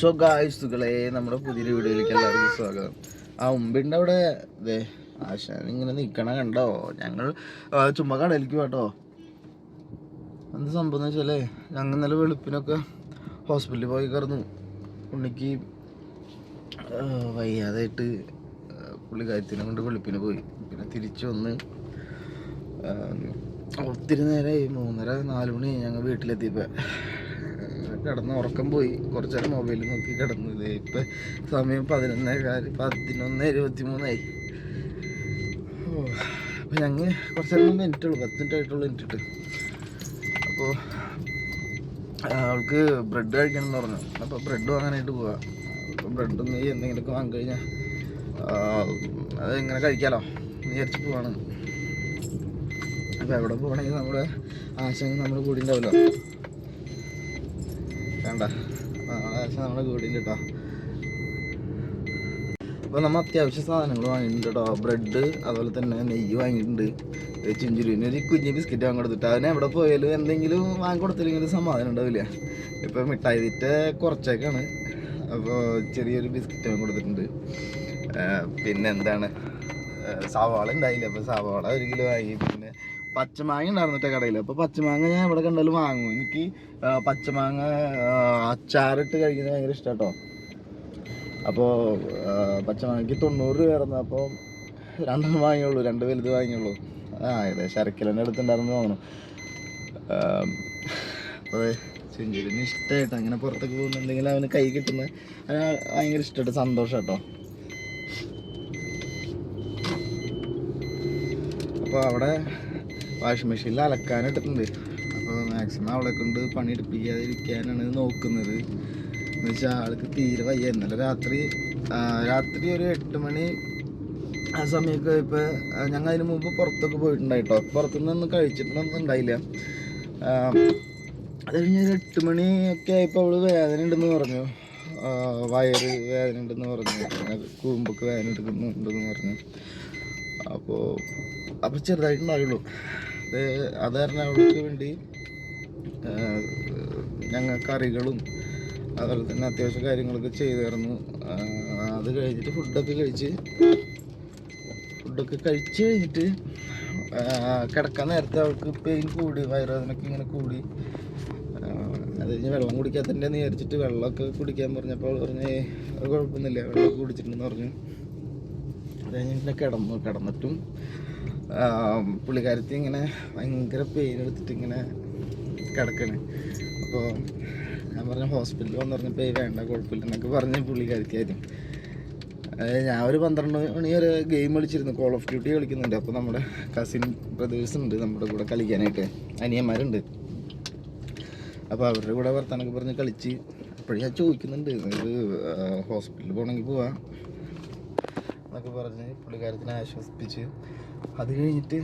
So ഗായ്സുകളെ നമ്മുടെ പുതിയൊരു വീഡിയോയിലേക്ക് എല്ലാവർക്കും സ്വാഗതം. ആ ഉമ്പിന്റെ അവിടെ ദേ ആശാൻ ഇങ്ങനെ നിൽക്കണ കണ്ടോ? ഞങ്ങൾ ചുമ്മാ കടയിലേക്ക് പോട്ടോ എന്ത് സംഭവം എന്ന് വെച്ചാലേ ഞങ്ങൾ ഇന്നലെ വെളുപ്പിനൊക്കെ ഹോസ്പിറ്റലിൽ പോയി കിടന്നു. ഉണ്ണിക്ക് വയ്യാതായിട്ട് പുള്ളി പുള്ളിക്കാരത്തിനെ കൊണ്ട് വെളുപ്പിന് പോയി. പിന്നെ തിരിച്ചു വന്ന് ഒത്തിരി നേരമായി മൂന്നര നാല് മണി ഞങ്ങൾ വീട്ടിലെത്തിയപ്പോൾ കിടന്ന് ഉറക്കം പോയി. കുറച്ച് നേരം മൊബൈലിൽ നോക്കി കിടന്നു. ഇത് ഇപ്പം സമയം പതിനൊന്നേ കാൽ പതിനൊന്ന് ഇരുപത്തി മൂന്നായി അപ്പോൾ ഞങ്ങൾ കുറച്ച് നേരം മിനിറ്റ് ഉള്ളൂ. പത്ത് മിനിറ്റ് ആയിട്ടുള്ളൂ എനിക്കിട്ട് അപ്പോൾ അവൾക്ക് ബ്രെഡ് കഴിക്കണം എന്ന് പറഞ്ഞു. അപ്പോൾ ബ്രെഡ് വാങ്ങാനായിട്ട് പോവാം. ബ്രെഡും നെയ്യ് എന്തെങ്കിലുമൊക്കെ വാങ്ങി കഴിഞ്ഞാൽ അത് കഴിക്കാമല്ലോ എന്ന് വിചാരിച്ച് പോവാണ്. അപ്പോൾ എവിടെ പോകണമെങ്കിൽ നമ്മുടെ ആശങ്ക നമ്മുടെ കൂടി ഉണ്ടാവല്ലോ വേണ്ട. ആശ നമ്മുടെ വീടിന്റെ കേട്ടോ അപ്പോൾ നമ്മൾ അത്യാവശ്യ സാധനങ്ങൾ വാങ്ങിയിട്ടുണ്ട് കേട്ടോ ബ്രെഡ് അതുപോലെ തന്നെ നെയ്യ് വാങ്ങിയിട്ടുണ്ട്. ചിഞ്ചുരുവിന് ഒരു കുഞ്ഞ് ബിസ്ക്കറ്റ് വാങ്ങി കൊടുത്തിട്ട്. അവന് എവിടെ പോയാലും എന്തെങ്കിലും വാങ്ങി സമാധാനം ഉണ്ടാവില്ല. ഇപ്പം മിഠായി തീറ്റ കുറച്ചേക്കാണ്. അപ്പോൾ ചെറിയൊരു ബിസ്ക്കറ്റ് വാങ്ങി കൊടുത്തിട്ടുണ്ട്. പിന്നെ എന്താണ്? സവാള ഉണ്ടായില്ല. അപ്പോൾ സവാള ഒരു കിലോ വാങ്ങി. പച്ചമാങ്ങ ഉണ്ടായിരുന്നു കടയിൽ അപ്പോൾ പച്ചമാങ്ങ ഞാൻ എവിടെ കണ്ടാലും വാങ്ങും. എനിക്ക് പച്ചമാങ്ങ അച്ചാറിട്ട് കഴിക്കുന്നത് ഭയങ്കര ഇഷ്ടം കേട്ടോ അപ്പോൾ പച്ചമാങ്ങയ്ക്ക് തൊണ്ണൂറ് രൂപ ആയിരുന്നു. അപ്പോൾ രണ്ടെണ്ണം വാങ്ങിയുള്ളൂ. രണ്ട് വലുത് വാങ്ങിയുള്ളൂ. ആ ഏകദേശം അരക്കിലോന്റെ അടുത്തുണ്ടായിരുന്നു തോന്നുന്നു. അപ്പോൾ ചെഞ്ചുരിന് ഇഷ്ടമായിട്ട് അങ്ങനെ പുറത്തേക്ക് പോകുന്നുണ്ടെങ്കിൽ അവന് കൈ കിട്ടുന്ന അവന് ഭയങ്കര ഇഷ്ടമായിട്ട് സന്തോഷം കേട്ടോ അപ്പോൾ അവിടെ വാഷിംഗ് മെഷീനിൽ അലക്കാനിട്ടിട്ടുണ്ട് അപ്പോൾ മാക്സിമം അവളെ കൊണ്ട് പണിയെടുപ്പിക്കാതിരിക്കാനാണ് നോക്കുന്നത്. എന്ന് വെച്ചാൽ ആൾക്ക് തീരെ വയ്യ. ഇന്നലെ രാത്രി രാത്രി ഒരു എട്ട് മണി ആ സമയമൊക്കെ ഇപ്പോൾ ഞങ്ങൾ അതിന് മുമ്പ് പുറത്തൊക്കെ പോയിട്ടുണ്ടായിട്ടോ. പുറത്തുനിന്നൊന്നും കഴിച്ചിട്ടൊന്നും ഉണ്ടായില്ല. അത് കഴിഞ്ഞ് ഒരു എട്ട് മണിയൊക്കെ ആയപ്പോൾ അവൾ വേദന ഉണ്ടെന്ന് പറഞ്ഞു. വയറ് വേദന ഉണ്ടെന്ന് പറഞ്ഞു. കൂമ്പൊക്കെ വേദന എടുക്കുന്നുണ്ടെന്ന് പറഞ്ഞു. അപ്പോൾ അപ്പോൾ ചെറുതായിട്ടുണ്ടാവുള്ളൂ. അത് കാരണം അവൾക്ക് വേണ്ടി ഞങ്ങൾ കറികളും അതുപോലെ തന്നെ അത്യാവശ്യം കാര്യങ്ങളൊക്കെ ചെയ്തായിരുന്നു തരുന്നു. അത് കഴിഞ്ഞിട്ട് ഫുഡൊക്കെ കഴിച്ച് ഫുഡൊക്കെ കഴിച്ച് കഴിഞ്ഞിട്ട് കിടക്കാൻ നേരത്തെ അവൾക്ക് പെയിൻ കൂടി വയറുവേദനയൊക്കെ ഇങ്ങനെ കൂടി. അത് കഴിഞ്ഞ് വെള്ളം കുടിക്കാൻ തന്നെ വിചാരിച്ചിട്ട് വെള്ളമൊക്കെ കുടിക്കാൻ പറഞ്ഞപ്പോൾ അവൾ പറഞ്ഞ് "ഏയ്, അത് കുഴപ്പമൊന്നുമില്ല വെള്ളമൊക്കെ കുടിച്ചിട്ടുണ്ടെന്ന് പറഞ്ഞു. അത് കഴിഞ്ഞിട്ട് കിടന്നു കിടന്നിട്ടും പുള്ളിക്കാരത്തി ഇങ്ങനെ ഭയങ്കര പെയിൻ എടുത്തിട്ട് ഇങ്ങനെ കിടക്കണ്. അപ്പോൾ ഞാൻ പറഞ്ഞു ഹോസ്പിറ്റലിൽ വന്നു പറഞ്ഞപ്പോൾ "ഏയ് വേണ്ട കുഴപ്പമില്ല എന്നൊക്കെ പറഞ്ഞ് പുള്ളിക്കാരത്തി ആയിരുന്നു അതായത് ഞാൻ ഒരു പന്ത്രണ്ട് മണി വരെ ഗെയിം കളിച്ചിരുന്നു കോൾ ഓഫ് ഡ്യൂട്ടി കളിക്കുന്നുണ്ട്. അപ്പോൾ നമ്മുടെ കസിൻ ബ്രദേഴ്സ് ഉണ്ട് നമ്മുടെ കൂടെ കളിക്കാനായിട്ട്. അനിയന്മാരുണ്ട്. അപ്പോൾ അവരുടെ കൂടെ വർത്താനൊക്കെ പറഞ്ഞ് കളിച്ച് അപ്പോഴും ഞാൻ ചോദിക്കുന്നുണ്ട് ഇത് ഹോസ്പിറ്റലിൽ പോകണമെങ്കിൽ പോവാം എന്നൊക്കെ പറഞ്ഞ് പുള്ളിക്കാരത്തിനെ ആശ്വസിപ്പിച്ച് അത് കഴിഞ്ഞിട്ട്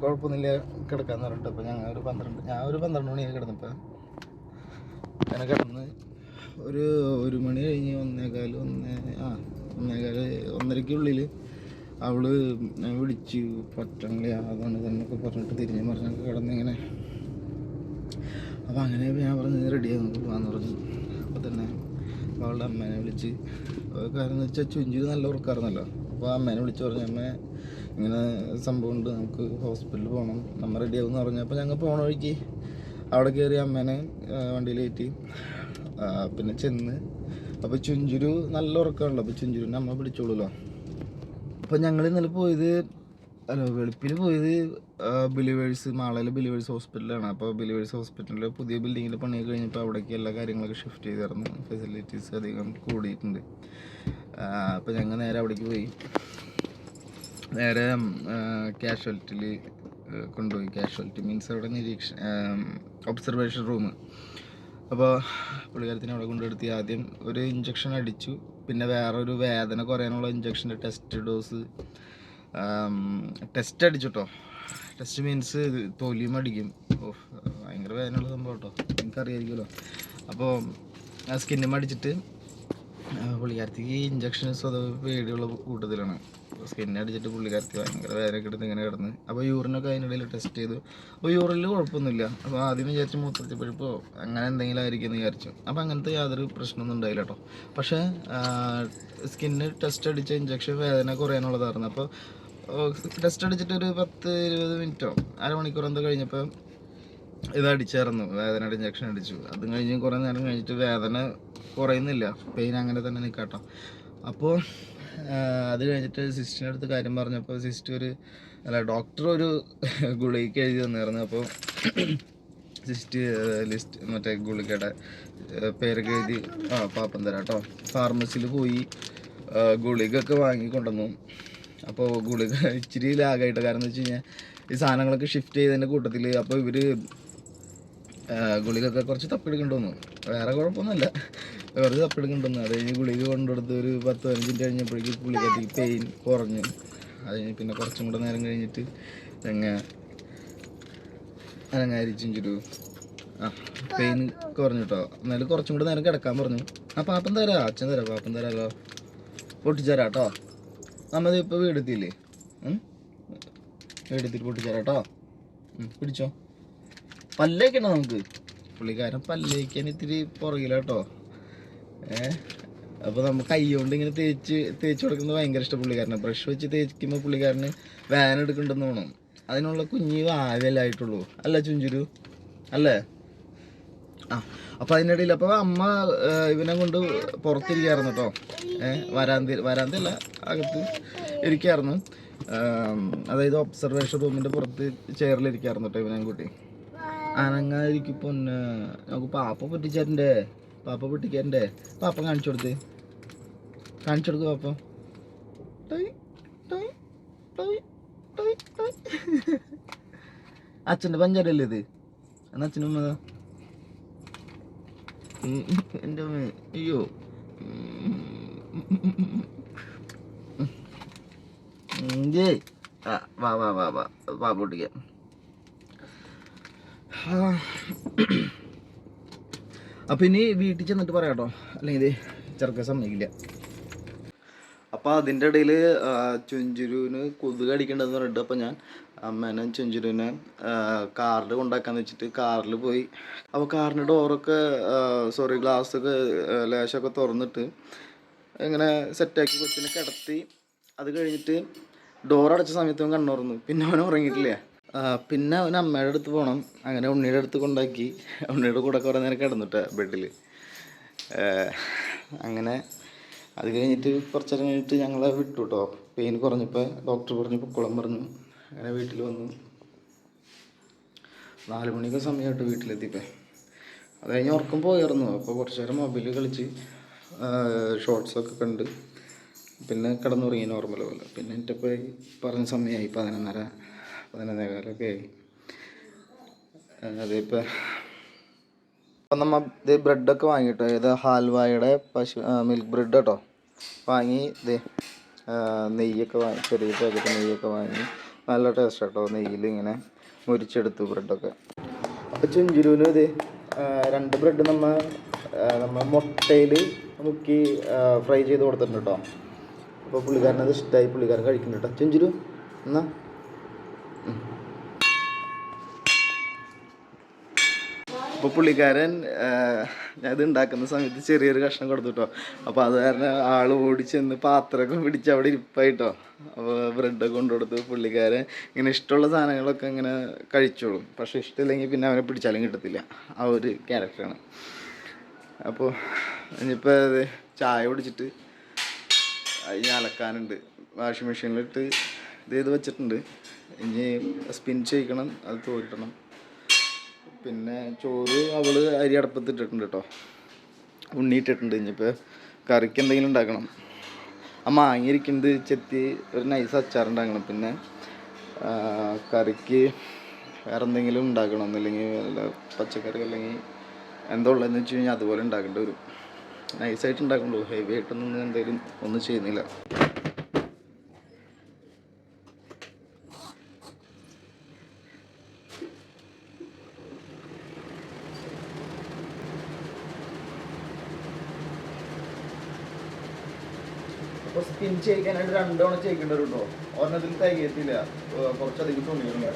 കുഴപ്പമൊന്നുമില്ല കിടക്കാന്ന് പറഞ്ഞിട്ട് അപ്പോൾ ഞങ്ങൾ ഒരു പന്ത്രണ്ട് ഞാൻ ഒരു പന്ത്രണ്ട് മണിയാണ് കിടന്നപ്പോൾ അങ്ങനെ കിടന്ന് ഒരു ഒരു മണി കഴിഞ്ഞ് ഒന്നേകാൽ ഒന്ന് ആ ഒന്നേകാൽ ഒന്നരയ്ക്കുള്ളിൽ ഞാൻ വിളിച്ചു പറ്റങ്ങളെ അതാണ് ഇതെന്നൊക്കെ പറഞ്ഞിട്ട് തിരിഞ്ഞ് മറിഞ്ഞൊക്കെ കിടന്നിങ്ങനെ. അപ്പോൾ അങ്ങനെ ഞാൻ പറഞ്ഞ് റെഡിയായി നമുക്ക് പോകാമെന്ന് പറഞ്ഞു. അപ്പോൾ തന്നെ അവളുടെ അമ്മേനെ വിളിച്ച് കാരണം എന്ന് വെച്ചാൽ ചുഞ്ചു നല്ല ഉറക്കാറുന്നല്ലോ അപ്പോൾ അമ്മേനെ വിളിച്ച് പറഞ്ഞു അമ്മ ഇങ്ങനെ സംഭവമുണ്ട്. നമുക്ക് ഹോസ്പിറ്റലിൽ പോകണം നമ്മൾ റെഡിയാവും എന്ന് പറഞ്ഞു. അപ്പോൾ ഞങ്ങൾ പോണ വഴിക്ക് അവിടെ കയറി അമ്മേനെ വണ്ടിയിൽ കയറ്റി പിന്നെ ചെന്ന്. അപ്പോൾ ചുഞ്ചുരു നല്ല ഉറക്കമാണല്ലോ. അപ്പോൾ ചുഞ്ചുരുവിനെ അമ്മ പിടിച്ചോളൂല്ലോ അപ്പോൾ ഞങ്ങൾ ഇന്നലെ പോയത് അല്ല വെളുപ്പിൽ പോയത് ബിലിവേഴ്സ് മാളയിലെ ബിലിവേഴ്സ് ഹോസ്പിറ്റലാണ് അപ്പോൾ ബിലിവേഴ്സ് ഹോസ്പിറ്റലിൽ പുതിയ ബിൽഡിങ്ങിൽ പണി കഴിഞ്ഞപ്പോൾ അവിടേക്ക് എല്ലാ കാര്യങ്ങളൊക്കെ ഷിഫ്റ്റ് ചെയ്തിരുന്നു. ഫെസിലിറ്റീസ് അധികം കൂടിയിട്ടുണ്ട്. അപ്പോൾ ഞങ്ങൾ നേരെ അവിടേക്ക് പോയി. നേരെ കാഷ്വാലിറ്റിയിൽ കൊണ്ടുപോയി. കാഷ്വാലിറ്റി മീൻസ് അവിടെ നിരീക്ഷ ഒബ്സർവേഷൻ റൂം അപ്പോൾ പുള്ളിക്കാരത്തിനെ അവിടെ കൊണ്ടുപോയി ആദ്യം ഒരു ഇഞ്ചക്ഷൻ അടിച്ചു. പിന്നെ വേറൊരു വേദന കുറയാനുള്ള ഇഞ്ചക്ഷന്റെ ടെസ്റ്റ് ഡോസ് ടെസ്റ്റ് അടിച്ചു കേട്ടോ ടെസ്റ്റ് മീൻസ് തൊലിയും അടിക്കും. ഓ ഭയങ്കര വേദനയുള്ള സംഭവം കേട്ടോ. എനിക്കറിയായിരിക്കുമല്ലോ അപ്പോൾ ആ സ്കിന്നും അടിച്ചിട്ട് പുള്ളിക്കാരത്തിക്ക് ഇഞ്ചക്ഷൻ സ്വതവേ പേടിയുള്ള കൂട്ടത്തിലാണ്. സ്കിൻ അടിച്ചിട്ട് പുള്ളിക്കാരത്തി ഭയങ്കര വേദനയൊക്കെ എടുത്ത് ഇങ്ങനെ കിടന്ന്. അപ്പോൾ യൂറിനൊക്കെ അതിനിടയിൽ ടെസ്റ്റ് ചെയ്തു. അപ്പോൾ യൂറിനിൽ കുഴപ്പമൊന്നുമില്ല. അപ്പോൾ ആദ്യം വിചാരിച്ച് മൂത്രത്തിൽ പഴുപ്പോ അങ്ങനെ എന്തെങ്കിലും ആയിരിക്കും എന്ന് വിചാരിച്ചു. അപ്പോൾ അങ്ങനത്തെ യാതൊരു പ്രശ്നമൊന്നും ഉണ്ടായില്ല കേട്ടോ പക്ഷേ സ്കിന്ന് ടെസ്റ്റ് അടിച്ച ഇഞ്ചക്ഷൻ വേദന കുറയാനുള്ളതായിരുന്നു. അപ്പോൾ ടെസ്റ്റ് അടിച്ചിട്ട് ഒരു പത്ത് ഇരുപത് മിനിറ്റോ അരമണിക്കൂർ എന്തോ കഴിഞ്ഞപ്പോൾ ഇത് അടിച്ചായിരുന്നു. വേദനയുടെ ഇഞ്ചക്ഷൻ അടിച്ചു. അതും കഴിഞ്ഞ് കുറേ നേരം കഴിഞ്ഞിട്ട് വേദന കുറയുന്നില്ല. പെയിൻ അങ്ങനെ തന്നെ നിൽക്കാട്ടോ അപ്പോൾ അത് കഴിഞ്ഞിട്ട് സിസ്റ്ററിന്റെ അടുത്ത് കാര്യം പറഞ്ഞപ്പോൾ സിസ്റ്റർ ഒരു അല്ല ഡോക്ടർ ഒരു ഗുളിക എഴുതി തന്നിരുന്നു. അപ്പോൾ സിസ്റ്റ് ലിസ്റ്റ് മറ്റേ ഗുളികയുടെ പേരൊക്കെ എഴുതി ആ പാപ്പം തരാം കേട്ടോ ഫാർമസിയിൽ പോയി ഗുളിക ഗുളികയൊക്കെ വാങ്ങിക്കൊണ്ടുവന്നു അപ്പോൾ ഗുളിക ഇച്ചിരി ലാഗായിട്ട്. കാരണം എന്ന് വെച്ച് കഴിഞ്ഞാൽ ഈ സാധനങ്ങളൊക്കെ ഷിഫ്റ്റ് ചെയ്തതിന്റെ കൂട്ടത്തിൽ അപ്പോൾ ഇവർ ഗുളികയൊക്കെ കുറച്ച് തപ്പിയെടുക്കേണ്ടി വേറെ കുഴപ്പമൊന്നുമില്ല. വെറുതെ തപ്പിയെടുക്കേണ്ടി അത് കഴിഞ്ഞ് ഗുളിക കൊണ്ടുകൊടുത്ത് ഒരു പത്ത് പതിനഞ്ച് മിനിറ്റ് കഴിഞ്ഞപ്പോഴേക്കും ഗുളികത്തിൽ പെയിൻ കുറഞ്ഞു. അത് കഴിഞ്ഞ് പിന്നെ കുറച്ചും കൂടെ നേരം കഴിഞ്ഞിട്ട് തെങ്ങ അനങ്ങാരിച്ചും ചുരു ആ പെയിൻ കുറഞ്ഞു കേട്ടോ എന്നാലും കുറച്ചും കൂടെ നേരം കിടക്കാൻ പറഞ്ഞു. ആ പാപ്പൻ തരാ. അച്ഛൻ തരാം. പാപ്പൻ തരാമല്ലോ പൊട്ടിച്ചേരാ കേട്ടോ നമ്മത് ഇപ്പോൾ വീടെത്തിയില്ലേ? വീടെത്തിയിട്ട് പൊട്ടിച്ചേരാ കേട്ടോ പിടിച്ചോ? പല്ലേക്കണോ നമുക്ക്. പുള്ളിക്കാരൻ പല്ലേക്കാൻ ഇത്തിരി പുറകിലാട്ടോ ഏ? അപ്പോൾ നമുക്ക് കൈകൊണ്ട് ഇങ്ങനെ തേച്ച് തേച്ച് കൊടുക്കുന്നത് ഭയങ്കര ഇഷ്ടം പുള്ളിക്കാരനെ. ബ്രഷ് വെച്ച് തേക്കുമ്പോൾ പുള്ളിക്കാരന് വാൻ എടുക്കണ്ടെന്ന് വേണം അതിനുള്ള കുഞ്ഞി വാവലായിട്ടുള്ളൂ അല്ല ചുഞ്ചുരു? അല്ലേ? ആ അപ്പോൾ അതിനിടയിൽ അപ്പോൾ അമ്മ ഇവനെ കൊണ്ട് പുറത്തിരിക്കായിരുന്നു കേട്ടോ ഏഹ് വരാന്തി വരാന്തല്ല അകത്ത് ഇരിക്കായിരുന്നു. അതായത് ഒബ്സർവേഷൻ റൂമിന്റെ പുറത്ത് ചെയറിലിരിക്കായിരുന്നു കേട്ടോ ഇവനെ കൂട്ടി. അനങ്ങാതിരിക്കും പൊന്നെ നമുക്ക് പാപ്പ പൊട്ടിച്ചേരണ്ടേ പാപ്പ പൊട്ടിക്കാരണ്ടേ പാപ്പ കാണിച്ചു കൊടുത്ത് കാണിച്ചു കൊടുക്ക് പാപ്പ. അച്ഛന്റെ പഞ്ചാരല്ലേ ഇത് എന്നാ അച്ഛനും ഉമ്മതാ എന്റെ അയ്യോ വാ വാ വാ വാ പാപ്പ പൊട്ടിക്കാം അപ്പം ഇനി വീട്ടിൽ ചെന്നിട്ട് പറയാം കേട്ടോ അല്ലെങ്കിൽ ഇത് ചെറുക്ക സമ്മതിക്കില്ല. അപ്പോൾ അതിന്റെ ഇടയിൽ ചുഞ്ചുരുവിന് കൊതുക് അടിക്കേണ്ടതെന്ന് പറഞ്ഞിട്ട് അപ്പോൾ ഞാൻ അമ്മേനെ ചുഞ്ചുരുവിനെ കാറിൽ കൊണ്ടാക്കാന്ന് വെച്ചിട്ട് കാറിൽ പോയി. അപ്പോൾ കാറിന്റെ ഡോറൊക്കെ സോറി ഗ്ലാസ്സൊക്കെ ലേശമൊക്കെ തുറന്നിട്ട് ഇങ്ങനെ സെറ്റാക്കി കൊച്ചിനെ കിടത്തി. അത് കഴിഞ്ഞിട്ട് ഡോർ അടച്ച സമയത്ത് കണ്ണുറന്നു. പിന്നെ അവൻ ഉറങ്ങിയിട്ടില്ല. പിന്നെ അവൻ അമ്മയുടെ അടുത്ത് പോകണം അങ്ങനെ ഉണ്ണിയുടെ അടുത്ത് കൊണ്ടാക്കി. ഉണ്ണിയുടെ കൂടെ കുറേ നേരം കിടന്നിട്ട ബെഡിൽ അങ്ങനെ അത് കഴിഞ്ഞിട്ട് കുറച്ച് നേരം കഴിഞ്ഞിട്ട് ഞങ്ങളെ വിട്ടു കേട്ടോ പെയിൻ കുറഞ്ഞപ്പോൾ ഡോക്ടർ പറഞ്ഞു പൊക്കോളം പറഞ്ഞു. അങ്ങനെ വീട്ടിൽ വന്നു. നാല് മണിക്ക് സമയമായിട്ട് വീട്ടിലെത്തിയപ്പോൾ അത് കഴിഞ്ഞ് ഉറക്കം പോയിരുന്നു അപ്പോൾ കുറച്ച് നേരം മൊബൈലിൽ കളിച്ച് ഷോർട്സൊക്കെ കണ്ട് പിന്നെ കിടന്നുറങ്ങി നോർമൽ പോലെ. പിന്നെ എന്റെ പറഞ്ഞ സമയമായി പതിനൊന്നര. പതിനൊന്നേ കാലമൊക്കെ ആയി. അതിപ്പോൾ അപ്പം നമ്മൾ ഇത് ബ്രെഡൊക്കെ വാങ്ങിയിട്ടോ ഇത് ഹാൽവായുടെ പശു മിൽക്ക് ബ്രെഡ് കേട്ടോ. വാങ്ങി ഇത് നെയ്യൊക്കെ വാങ്ങി ചെറിയ പാക്കറ്റ് നെയ്യൊക്കെ വാങ്ങി. നല്ല ടേസ്റ്റ് കേട്ടോ നെയ്യിൽ ഇങ്ങനെ മുരിച്ചെടുത്തു ബ്രെഡൊക്കെ. അപ്പോൾ ചുഞ്ചുരുവിന് ഇത് രണ്ട് ബ്രെഡ് നമ്മൾ നമ്മൾ നമ്മ മുട്ടയിൽ മുക്കി ഫ്രൈ ചെയ്ത് കൊടുത്തിട്ടുണ്ട് കേട്ടോ അപ്പോൾ പുള്ളിക്കാരനത് ഇഷ്ടമായി പുള്ളിക്കാരൻ കഴിക്കുന്നുണ്ട് കേട്ടോ ചുഞ്ചുരു എന്നാ? അപ്പോൾ പുള്ളിക്കാരൻ ഇത് ഉണ്ടാക്കുന്ന സമയത്ത് ചെറിയൊരു കഷ്ണം കൊടുത്തു കേട്ടോ അപ്പോൾ അത് കാരണം ആൾ ഓടിച്ചെന്ന് ചെന്ന് പാത്രമൊക്കെ പിടിച്ച് അവിടെ ഇരിപ്പായിട്ടോ. അപ്പോൾ കൊണ്ടു കൊടുത്ത് പുള്ളിക്കാരൻ ഇങ്ങനെ ഇഷ്ടമുള്ള സാധനങ്ങളൊക്കെ ഇങ്ങനെ കഴിച്ചോളും. പക്ഷെ ഇഷ്ടമില്ലെങ്കിൽ പിന്നെ അവനെ പിടിച്ചാലും കിട്ടത്തില്ല. ആ ഒരു ക്യാരക്ടറാണ് അപ്പോൾ ഇനിയിപ്പോൾ ചായ കുടിച്ചിട്ട് അലക്കാനുണ്ട്. വാഷിംഗ് മെഷീനിലിട്ട് ഇത് വെച്ചിട്ടുണ്ട്. ഇനി സ്പിൻ ചെയ്യിക്കണം അത് തോറ്റണം. പിന്നെ ചോറ് അവൾ അരി അടപ്പത്തിട്ടിട്ടുണ്ട് കേട്ടോ ഉണ്ണിയിട്ടിട്ടുണ്ട് ഇനിയിപ്പോൾ കറിക്ക് എന്തെങ്കിലും ഉണ്ടാക്കണം. ആ മാങ്ങിയിരിക്കുന്നത് ചെത്തി ഒരു നൈസ് അച്ചാറുണ്ടാക്കണം പിന്നെ കറിക്ക് വേറെ എന്തെങ്കിലും ഉണ്ടാക്കണം. ഒന്നില്ലെങ്കിൽ വല്ല പച്ചക്കറി അല്ലെങ്കിൽ എന്താ ഉള്ളതെന്ന് വെച്ച് കഴിഞ്ഞാൽ അതുപോലെ ഉണ്ടാക്കേണ്ടി വരും. നൈസായിട്ട് ഉണ്ടാക്കണ്ടു? ഹെവി ആയിട്ടൊന്നും എന്തെങ്കിലും ഒന്നും ചെയ്യുന്നില്ല. അപ്പോൾ സ്കിൻ ചെയ്യിക്കാനായിട്ട് രണ്ടോണം ചെയ്യിക്കേണ്ടവരുണ്ടോ? ഒരെണ്ണത്തിൽ തികയത്തില്ല. കുറച്ചധികം തുണികളുണ്ട്.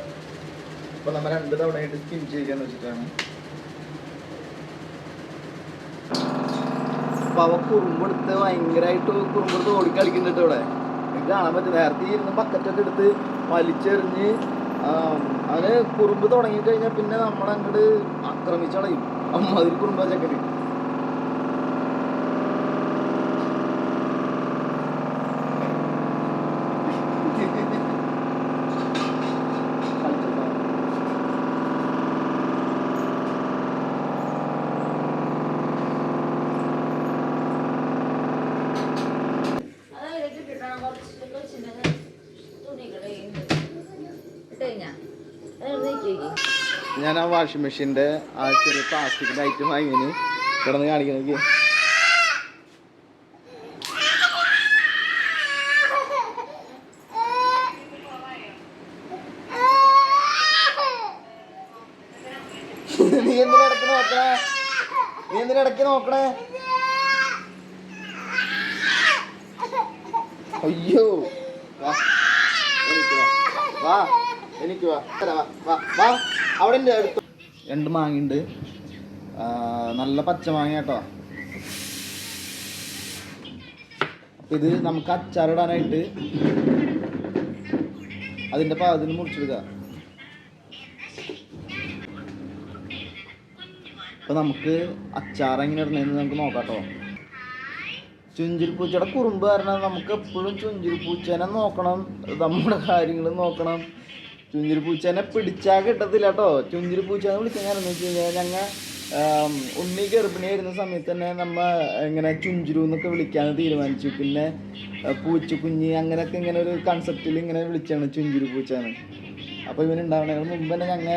അപ്പോൾ നമ്മൾ രണ്ട് തവണയായിട്ട് സ്കിൻ ചെയ്യിക്കാന്ന് വെച്ചിട്ടാണ്. അപ്പൊ അവ കുറുമ്പെടുത്ത് ഭയങ്കരമായിട്ട് കുറുമ്പെടുത്ത് ഓടിക്കളിക്കുന്നുണ്ട് ഇവിടെ. എനിക്ക് കാണാൻ പറ്റും. നേരത്തെ ഇരുന്ന് ബക്കറ്റൊക്കെ എടുത്ത് വലിച്ചെറിഞ്ഞ് അത് കുറുമ്പ് തുടങ്ങി കഴിഞ്ഞാൽ പിന്നെ നമ്മളങ്ങോട്ട് ആക്രമിച്ചളയും. അമ്മാതിരി കുറുമ്പ ചക്കന് കളിച്ചോ. അതായത് കിട്ടണം കുറച്ച് കുറച്ചിങ്ങനെ തുണികളെ ഇട്ടുകഴിഞ്ഞാ നീക്കി ഞാൻ ആ വാഷിംഗ് മെഷീന്റെ ആ ചെറിയ പ്ലാസ്റ്റിക്കിന്റെ ഐറ്റം വാങ്ങിന്. കിടന്ന് കാണിക്കുന്നത് നീ എന്തിനാ ഇടയ്ക്ക് നോക്കണേ? നീ എന്തിനാ ഇടയ്ക്ക് നോക്കണേ? അയ്യോ. വാ. എനിക്ക് വാ. വാ. വാ. വാ. വാ. അവിടെ അടുത്ത് രണ്ട് മാങ്ങയുണ്ട്. നല്ല പച്ച മാങ്ങ കേട്ടോ അപ്പം ഇത് നമുക്ക് അച്ചാറിടാനായിട്ട് അതിന്റെ പാകത്തിന് മുറിച്ചെടുക്കുക അപ്പം നമുക്ക് അച്ചാർ എങ്ങനെ ഇടണമെന്ന് നമുക്ക് നോക്കാം കേട്ടോ ചുഞ്ചിരിപ്പൂച്ചയുടെ കുറുമ്പ് കാരണം നമുക്ക് എപ്പോഴും ചുഞ്ചിരിപ്പൂച്ചേനെ നോക്കണം. നമ്മുടെ കാര്യങ്ങൾ നോക്കണം. ചുഞ്ചിരിപ്പൂച്ചേനെ പിടിച്ചാൽ കിട്ടത്തില്ല കേട്ടോ വിളിക്കാൻ കാരണം എന്ന് വെച്ച് കഴിഞ്ഞാൽ ഞങ്ങൾ ഉണ്ണി ഗർഭിണിയായിരുന്ന സമയത്ത് തന്നെ നമ്മ ഇങ്ങനെ ചുഞ്ചിരു എന്നൊക്കെ വിളിക്കാൻ തീരുമാനിച്ചു. പിന്നെ പൂച്ചക്കുഞ്ഞ് അങ്ങനെയൊക്കെ ഇങ്ങനെ ഒരു കൺസെപ്റ്റിൽ ഇങ്ങനെ വിളിച്ചാണ് ചുഞ്ചിരി പൂച്ചാന്ന് അപ്പോൾ ഇവൻ ഉണ്ടാവണതിന് മുമ്പ് തന്നെ ഞങ്ങൾ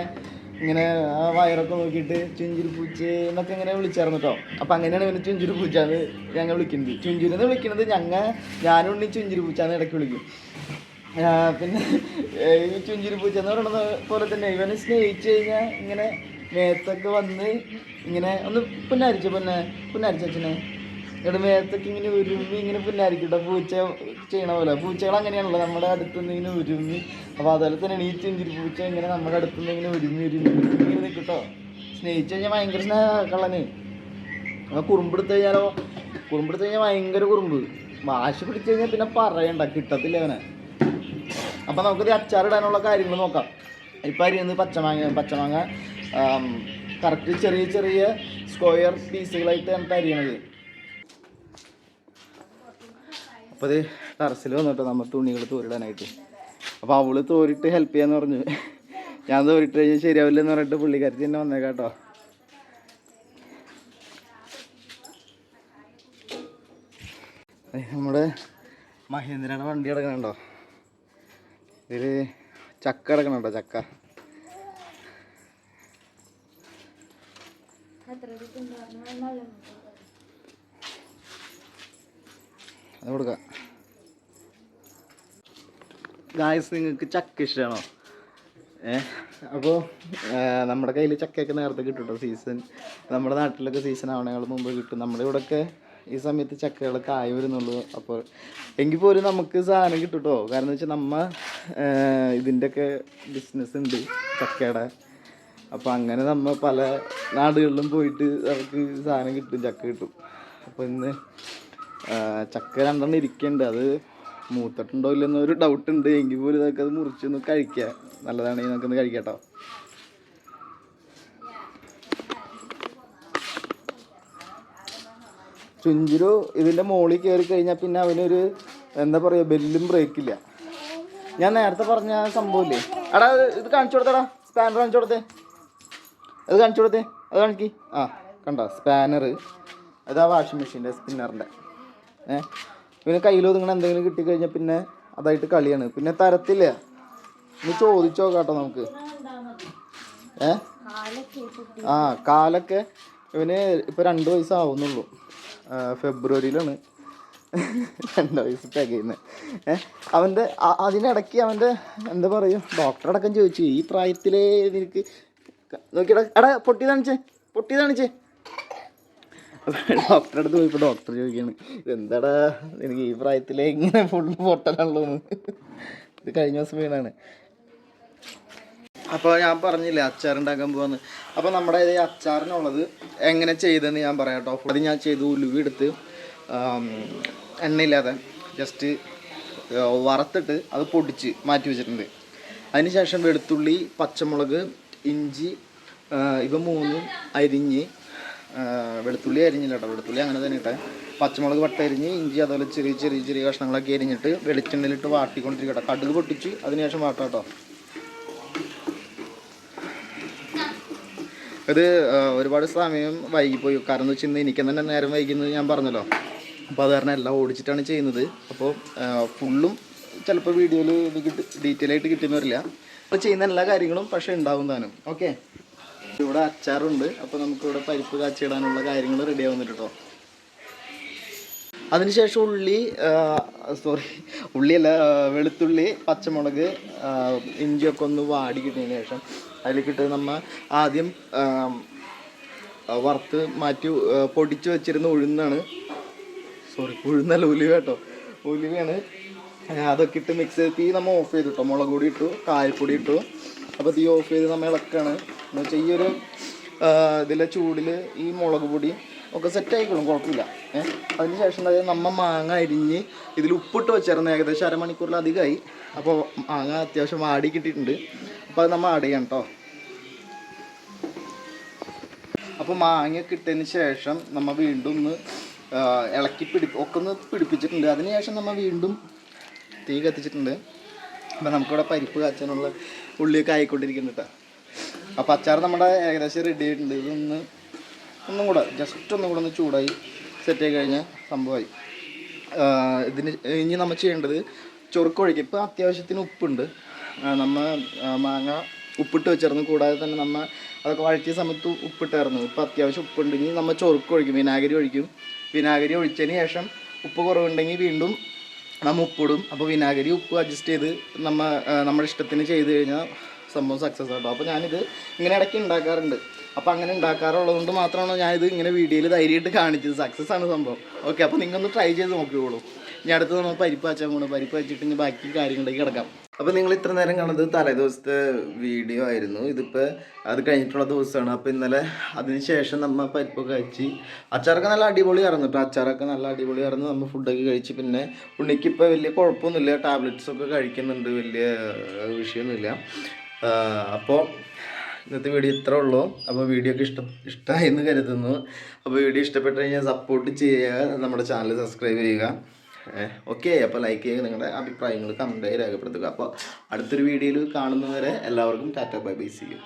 ഇങ്ങനെ വയറൊക്കെ നോക്കിയിട്ട് ചുഞ്ചിരി പൂച്ച എന്നൊക്കെ ഇങ്ങനെ വിളിച്ചായിരുന്നു കേട്ടോ അപ്പം അങ്ങനെയാണ് ഇവന് ചുഞ്ചിരി പൂച്ചാന്ന് ഞങ്ങൾ വിളിക്കുന്നത്. ചുഞ്ചിരി എന്ന് വിളിക്കുന്നത് ഞങ്ങൾ ഞാനും ഉണ്ണി ചുഞ്ചിരി പൂച്ചാന്ന് ഇടയ്ക്ക് വിളിക്കും. പിന്നെ ഈ ചുഞ്ചിരി പൂച്ച എന്ന് പറയുന്നത് പോലെ തന്നെ ഇവനെ സ്നേഹിച്ചു കഴിഞ്ഞാൽ ഇങ്ങനെ മേത്തൊക്കെ വന്ന് ഇങ്ങനെ ഒന്ന് പുന്നാരിച്ച പിന്നെ പുന്നാരിച്ച അച്ഛനെ? ഇവിടെ മേത്തൊക്കെ ഇങ്ങനെ ഉരുമ്മി ഇങ്ങനെ പുന്നാരിക്കട്ടോ പൂച്ച ചെയ്യണ പോലെ. പൂച്ചകൾ അങ്ങനെയാണല്ലോ നമ്മുടെ അടുത്തുനിന്ന് ഇങ്ങനെ ഉരുമ്മി അപ്പോൾ അതുപോലെ തന്നെയാണ് ഈ ചുഞ്ചിരി പൂച്ച ഇങ്ങനെ നമ്മുടെ അടുത്തുനിന്ന് ഇങ്ങനെ ഉരുമ്മി ഉരുമ്മി ഇങ്ങനെ നിൽക്കട്ടോ. സ്നേഹിച്ചു കഴിഞ്ഞാൽ ഭയങ്കര സ്നേഹക്കള്ളന് ആ കുറുമ്പെടുത്ത് കഴിഞ്ഞാലോ കുറുമ്പെടുത്ത് കഴിഞ്ഞാൽ ഭയങ്കര കുറുമ്പ്. വാശി പിടിച്ചു കഴിഞ്ഞാൽ പിന്നെ പറയണ്ട കിട്ടത്തില്ല അവനെ. അപ്പം നമുക്കൊരു അച്ചാറിടാനുള്ള കാര്യങ്ങൾ നോക്കാം. ഇപ്പം അരിയുന്നത് പച്ചമാങ്ങ പച്ചമാങ്ങ കറക്റ്റ് ചെറിയ ചെറിയ സ്ക്വയർ പീസുകളായിട്ട് നമുക്ക് അരിയണത്. അപ്പോൾ അത് ടെറസിൽ വന്നിട്ട് നമ്മൾ തുണികൾ തോരിടാനായിട്ട്. അപ്പോൾ അവൾ തോരിട്ട് ഹെൽപ്പ് ചെയ്യാന്ന് പറഞ്ഞു. ഞാൻ തോരിട്ട് കഴിഞ്ഞാൽ ശരിയാവില്ലെന്ന് പറഞ്ഞിട്ട് പുള്ളിക്കാരത്തി തന്നെ വന്നേ കേട്ടോ. നമ്മുടെ മഹേന്ദ്രയുടെ വണ്ടി കിടക്കണുണ്ടോ ഇതിൽ ചക്ക കിടക്കണുണ്ടോ ചക്ക. അത് കൊടുക്കാം. ഗായസ് നിങ്ങൾക്ക് ചക്ക ഇഷ്ടമാണോ ഏ അപ്പോൾ നമ്മുടെ കയ്യിൽ ചക്കയൊക്കെ നേരത്തെ കിട്ടും സീസൺ നമ്മുടെ നാട്ടിലൊക്കെ സീസൺ ആവണേക്കാൾ മുമ്പ് കിട്ടും. നമ്മുടെ ഇവിടെയൊക്കെ ഈ സമയത്ത് ചക്കകൾ ആയി വരുന്നുള്ളൂ. അപ്പോൾ എങ്കിൽ പോലും നമുക്ക് സാധനം കിട്ടും കേട്ടോ കാരണം വെച്ചാൽ നമ്മ ഇതിന്റെയൊക്കെ ബിസിനസ് ഉണ്ട് ചക്കയുടെ. അപ്പോൾ അങ്ങനെ നമ്മൾ പല നാടുകളിലും പോയിട്ട് നമുക്ക് സാധനം കിട്ടും ചക്ക കിട്ടും. അപ്പോൾ ഇന്ന് ചക്ക രണ്ടെണ്ണം ഇരിക്കുന്നുണ്ട് അത് മൂത്തിട്ടുണ്ടോ ഇല്ലെന്നൊരു ഡൗട്ട് ഉണ്ട്. എങ്കിൽ പോലും ഇതൊക്കെ അത് മുറിച്ചൊന്ന് കഴിക്കുക നല്ലതാണെങ്കിൽ നമുക്കൊന്ന് കഴിക്കട്ടോ. കേട്ടോ ചുഞ്ചുരു ഇതിന്റെ മുകളിൽ കയറി കഴിഞ്ഞാൽ പിന്നെ അവനൊരു എന്താ പറയുക ബെല്ലും ബ്രേക്കില്ല ഞാൻ നേരത്തെ പറഞ്ഞ സംഭവമില്ലേ? എടാ ഇത് കാണിച്ചു കൊടുത്തടാ സ്പാനർ കാണിച്ചു കൊടുത്തേ. അത് കാണിച്ചു കൊടുത്തേ അത് കാണിക്കി. ആ കണ്ട സ്പാനർ അതാ വാഷിംഗ് മെഷീന്റെ സ്പിന്നറിന്റെ ഏ പിന്നെ കയ്യിലൊതുങ്ങണ എന്തെങ്കിലും കിട്ടിക്കഴിഞ്ഞാൽ പിന്നെ അതായിട്ട് കളിയാണ്. പിന്നെ തരത്തില്ല. ഇനി ചോദിച്ചോ കേട്ടോ നമുക്ക്. ഏ? ആ കാലൊക്കെ ഇവന് ഇപ്പൊ രണ്ട് വയസ്സാവുന്നുള്ളൂ. ഫെബ്രുവരിയിലാണ്. രണ്ട് വയസ്സ് തികയുന്നത് അവന്റെ അതിനിടയ്ക്ക് അവന്റെ എന്താ പറയുക ഡോക്ടറടക്കം ചോദിച്ചു ഈ പ്രായത്തിലേ നിനക്ക് നോക്കിയടാ എടാ പൊട്ടി കാണിച്ചേ പൊട്ടി കാണിച്ചേ. ഡോക്ടറെ അടുത്ത് പോയപ്പോൾ ഡോക്ടർ ചോദിക്കുകയാണ് എന്താടാ എനിക്ക് ഈ പ്രായത്തിൽ ഇങ്ങനെ ഫുള്ള് പൊട്ടലാണല്ലോ ഇത് കഴിഞ്ഞ ദിവസം വീണാണ്. അപ്പോൾ ഞാൻ പറഞ്ഞില്ലേ അച്ചാർ ഉണ്ടാക്കാൻ പോവാന്ന്. അപ്പോൾ നമ്മുടെ ഈ അച്ചാറിനുള്ളത് എങ്ങനെ ചെയ്തെന്ന് ഞാൻ പറയാം കേട്ടോ അത് ഞാൻ ചെയ്തു ഉലുവി എടുത്ത് ആം, എണ്ണയില്ലാതെ ജസ്റ്റ് വറുത്തിട്ട് അത് പൊടിച്ച് മാറ്റി വെച്ചിട്ടുണ്ട്. അതിനുശേഷം വെളുത്തുള്ളി പച്ചമുളക് ഇഞ്ചി ഇവ മൂന്നും അരിഞ്ഞ് വെളുത്തുള്ളി അരിഞ്ഞില്ല കേട്ടോ വെളുത്തുള്ളി അങ്ങനെ തന്നെ ഇട്ടെ. പച്ചമുളക് വട്ട അരിഞ്ഞ് ഇഞ്ചി അതുപോലെ ചെറിയ ചെറിയ ചെറിയ കഷ്ണങ്ങളൊക്കെ അരിഞ്ഞിട്ട് വെളിച്ചെണ്ണയിലിട്ട് വാട്ടിക്കൊണ്ടിരിക്കട്ടെ കടുക് പൊട്ടിച്ച് അതിനുശേഷം വാട്ടാം കേട്ടോ ഇത് ഒരുപാട് സമയം വൈകിപ്പോയി. കാരണം എന്ന് വെച്ച് എനിക്ക് തന്നെ നേരം വൈകുന്നത് ഞാൻ പറഞ്ഞല്ലോ. അപ്പോൾ അത് കാരണം എല്ലാം ഓടിച്ചിട്ടാണ് ചെയ്യുന്നത്. അപ്പോൾ ഫുള്ളും ചിലപ്പോൾ വീഡിയോയിൽ കിട്ടി ഡീറ്റെയിൽ ആയിട്ട് കിട്ടിയെന്ന് വരില്ല അപ്പോൾ ചെയ്യുന്ന എല്ലാ കാര്യങ്ങളും പക്ഷേ ഉണ്ടാവും താനും. ഓക്കെ ഇവിടെ അച്ചാറുണ്ട്. അപ്പോൾ നമുക്കിവിടെ പരിപ്പ് കാച്ചിടാനുള്ള കാര്യങ്ങൾ റെഡി ആവുന്നുണ്ട് കേട്ടോ. അതിനുശേഷം ഉള്ളി സോറി ഉള്ളിയല്ല വെളുത്തുള്ളി പച്ചമുളക് ഇഞ്ചിയൊക്കെ ഒന്ന് വാടി കിട്ടിയതിന് ശേഷം അതിലേക്കിട്ട് നമ്മൾ ആദ്യം വറുത്ത് മാറ്റി പൊടിച്ച് വെച്ചിരുന്ന ഉഴുന്നാണ് സോറി ഉഴുന്നല്ല ഉലുവ കേട്ടോ. ഉലുവയാണ്. അതൊക്കെ ഇട്ട് മിക്സ് ചെയ്ത് തീ നമ്മൾ ഓഫ് ചെയ്ത് കേട്ടോ മുളക് പൊടി ഇട്ടു കായപ്പൊടി ഇട്ടു. അപ്പോൾ തീ ഓഫ് ചെയ്ത് നമ്മൾ ഇളക്കാണ്. എന്ന് വെച്ചാൽ ഈ ഒരു ഇതിലെ ചൂടിൽ ഈ മുളക് പൊടി ഒക്കെ സെറ്റ് ആയിക്കോളും കുഴപ്പമില്ല ഏഹ് അതിന് ശേഷം അതായത് നമ്മ മാങ്ങ അരിഞ്ഞ് ഇതിൽ ഉപ്പിട്ട് വെച്ചായിരുന്നു ഏകദേശം അരമണിക്കൂറിലധികമായി അപ്പോൾ മാങ്ങ അത്യാവശ്യം ആടി കിട്ടിയിട്ടുണ്ട്. അപ്പോൾ അത് നമ്മൾ ആഡ് ചെയ്യണം കേട്ടോ അപ്പോൾ മാങ്ങ കിട്ടിയതിന് ശേഷം നമ്മൾ വീണ്ടും ഒന്ന് ഇളക്കി പിടി ഒക്കെ ഒന്ന് പിടിപ്പിച്ചിട്ടുണ്ട്. അതിനുശേഷം നമ്മൾ വീണ്ടും തീ കത്തിച്ചിട്ടുണ്ട്. അപ്പം നമുക്കിവിടെ പരിപ്പ് കാച്ചാനുള്ള ഉള്ളിയൊക്കെ ആയിക്കൊണ്ടിരിക്കുന്നുണ്ട് കേട്ടോ അപ്പോൾ അച്ചാർ നമ്മുടെ ഏകദേശം റെഡി ആയിട്ടുണ്ട്. ഇതൊന്ന് ഒന്നും കൂടെ ജസ്റ്റ് ഒന്നും കൂടെ ഒന്ന് ചൂടായി സെറ്റ് ആയി കഴിഞ്ഞാൽ സംഭവമായി ഇതിന് ഇനി നമ്മൾ ചെയ്യേണ്ടത് ചൊറുക്കൊഴിക്കുക ഇപ്പോൾ അത്യാവശ്യത്തിന് ഉപ്പുണ്ട്. നമ്മൾ നമ്മ മാങ്ങ ഉപ്പിട്ട് വെച്ചിരുന്നു. കൂടാതെ തന്നെ നമ്മ അതൊക്കെ വഴറ്റിയ സമയത്ത് ഉപ്പിട്ടായിരുന്നു. ഇപ്പം അത്യാവശ്യം ഉപ്പുണ്ടെങ്കിൽ നമ്മൾ ചൊറുക്ക് ഒഴിക്കും. വിനാഗിരി ഒഴിക്കും. വിനാഗിരി ഒഴിച്ചതിന് ശേഷം ഉപ്പ് കുറവുണ്ടെങ്കിൽ വീണ്ടും നമ്മൾ ഉപ്പിടും. അപ്പോൾ വിനാഗിരി ഉപ്പ് അഡ്ജസ്റ്റ് ചെയ്ത് നമ്മ നമ്മുടെ ഇഷ്ടത്തിന് ചെയ്ത് കഴിഞ്ഞാൽ സംഭവം സക്സസ് ആട്ടോ. അപ്പോൾ ഞാനിത് ഇങ്ങനെ ഇടയ്ക്ക് ഉണ്ടാക്കാറുണ്ട് അപ്പോൾ അങ്ങനെ ഉണ്ടാക്കാറുള്ളത് കൊണ്ട് മാത്രമാണ് ഞാനിത് ഇങ്ങനെ വീഡിയോയിൽ ധൈര്യമായിട്ട് കാണിച്ചത്. സക്സസ് ആണ് സംഭവം. ഓക്കെ അപ്പോൾ നിങ്ങളൊന്ന് ട്രൈ ചെയ്ത് നോക്കിക്കോളൂ. ഇനി അടുത്ത് നമ്മൾ പരിപ്പ് വെച്ചാൽ പോകണം പരിപ്പ് വെച്ചിട്ട് ഇനി ബാക്കി കാര്യങ്ങളിലേക്ക് കിടക്കാം. അപ്പോൾ നിങ്ങൾ ഇത്ര നേരം കണ്ടത് തലേ ദിവസത്തെ വീഡിയോ ആയിരുന്നു. ഇതിപ്പോൾ അത് കഴിഞ്ഞിട്ടുള്ള ദിവസമാണ്. അപ്പോൾ ഇന്നലെ അതിന് ശേഷം നമ്മൾ പരിപ്പൊക്കെ കഴിച്ച് അച്ചാറൊക്കെ നല്ല അടിപൊളി അടിപൊളിയായിരുന്നു കേട്ടോ. അച്ചാറൊക്കെ നല്ല അടിപൊളി അടിപൊളിയായിരുന്നു നമ്മൾ ഫുഡൊക്കെ കഴിച്ച് പിന്നെ ഉണ്ണിക്ക് ഇപ്പോൾ വലിയ കുഴപ്പമൊന്നുമില്ല. ടാബ്ലറ്റ്സൊക്കെ കഴിക്കുന്നുണ്ട്. വലിയ വിഷയമൊന്നുമില്ല. അപ്പോൾ ഇന്നത്തെ വീഡിയോ ഇത്രേ ഉള്ളൂ. അപ്പോൾ വീഡിയോക്ക് ഇഷ്ടം ഇഷ്ടമായി എന്ന് കരുതുന്നു. അപ്പോൾ വീഡിയോ ഇഷ്ടപ്പെട്ട് കഴിഞ്ഞാൽ സപ്പോർട്ട് ചെയ്യുക. നമ്മുടെ ചാനൽ സബ്സ്ക്രൈബ് ചെയ്യുക. ഓക്കെ അപ്പോൾ ലൈക്ക് ചെയ്യുക നിങ്ങളുടെ അഭിപ്രായങ്ങൾ കമന്റായി രേഖപ്പെടുത്തുക. അപ്പോൾ അടുത്തൊരു വീഡിയോയിൽ കാണുന്നവരെ എല്ലാവർക്കും tata bye bye see you